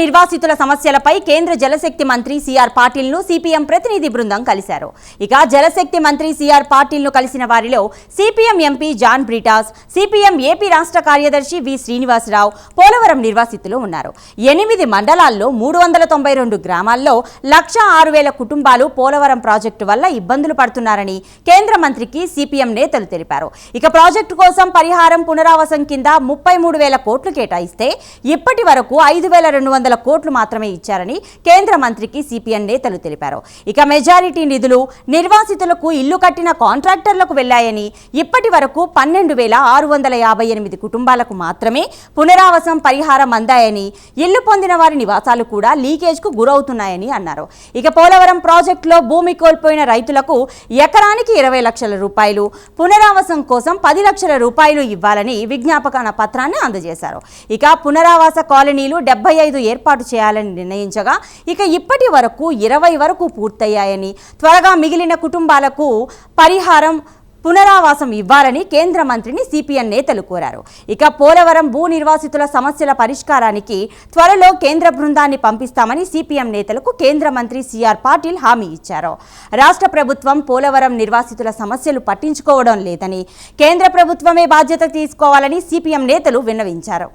నిర్వాసితుల సమస్యలపై కేంద్ర జలశక్తి మంత్రి సిఆర్ పాటిల్ను సిపిఎం ప్రతినిధి బృందం కలిశారు. ఇక జలశక్తి మంత్రి సిఆర్ పాటిల్ను కలిసిన వారిలో CPM MP John Brittas CPM AP రాష్ట్ర కార్యదర్శి వి. శ్రీనివాసరావు పోలవరం నిర్వాసితులు ఉన్నారు. ఎనిమిది మండలాల్లో మూడు వందల తొంభై రెండు గ్రామాల్లో లక్ష ఆరు వేల కుటుంబాలు పోలవరం ప్రాజెక్టు వల్ల ఇబ్బందులు పడుతున్నారని కేంద్ర మంత్రికి సిపిఎం నేతలు తెలిపారు. ఇక ప్రాజెక్టు కోసం పరిహారం పునరావాసం కింద ముప్పై మూడు వేల కోట్లు కేటాయిస్తే ఇప్పటి వరకు ఐదు వేల రెండు వందల కోట్లు మాత్రమే ఇచ్చారని కేంద్ర మంత్రికి సిపిఎన్ నేతలు తెలిపారు. ఇక మెజారిటీ నిధులు నిర్వాసితులకు ఇల్లు కట్టిన కాంట్రాక్టర్లకు వెళ్ళాయని ఇప్పటి వరకు పన్నెండు వేల ఆరు వందల యాభై ఎనిమిది కుటుంబాలకు మాత్రమే పునరావాసం పరిహారం అందాయని ఇల్లు పొందిన వారి నివాసాలు కూడా లీకేజ్కు గురవుతున్నాయని అన్నారు. ఇక పోలవరం ప్రాజెక్టులో భూమి కోల్పోయిన రైతులకు ఎకరానికి ఇరవై లక్షల రూపాయలు పునరావాసం కోసం పది లక్షల రూపాయలు ఇవ్వాలని విజ్ఞాపకన పత్రాన్ని అందజేశారు. ఇక పునరావాస కాలనీలు డెబ్బై ఐదు ఏర్పాటు చేయాలని నిర్ణయించగా ఇక ఇప్పటి వరకు ఇరవై వరకు పూర్తయ్యాయని త్వరగా మిగిలిన కుటుంబాలకు పరిహారం పునరావాసం ఇవ్వాలని కేంద్ర మంత్రిని సిపిఎం నేతలు కోరారు. ఇక పోలవరం భూ నిర్వాసితుల సమస్యల పరిష్కారానికి త్వరలో కేంద్ర బృందాన్ని పంపిస్తామని సిపిఎం నేతలకు కేంద్ర మంత్రి సిఆర్ పాటిల్ హామీ ఇచ్చారు. రాష్ట్ర ప్రభుత్వం పోలవరం నిర్వాసితుల సమస్యలు పట్టించుకోవడం లేదని కేంద్ర ప్రభుత్వమే బాధ్యత తీసుకోవాలని సిపిఎం నేతలు విన్నవించారు.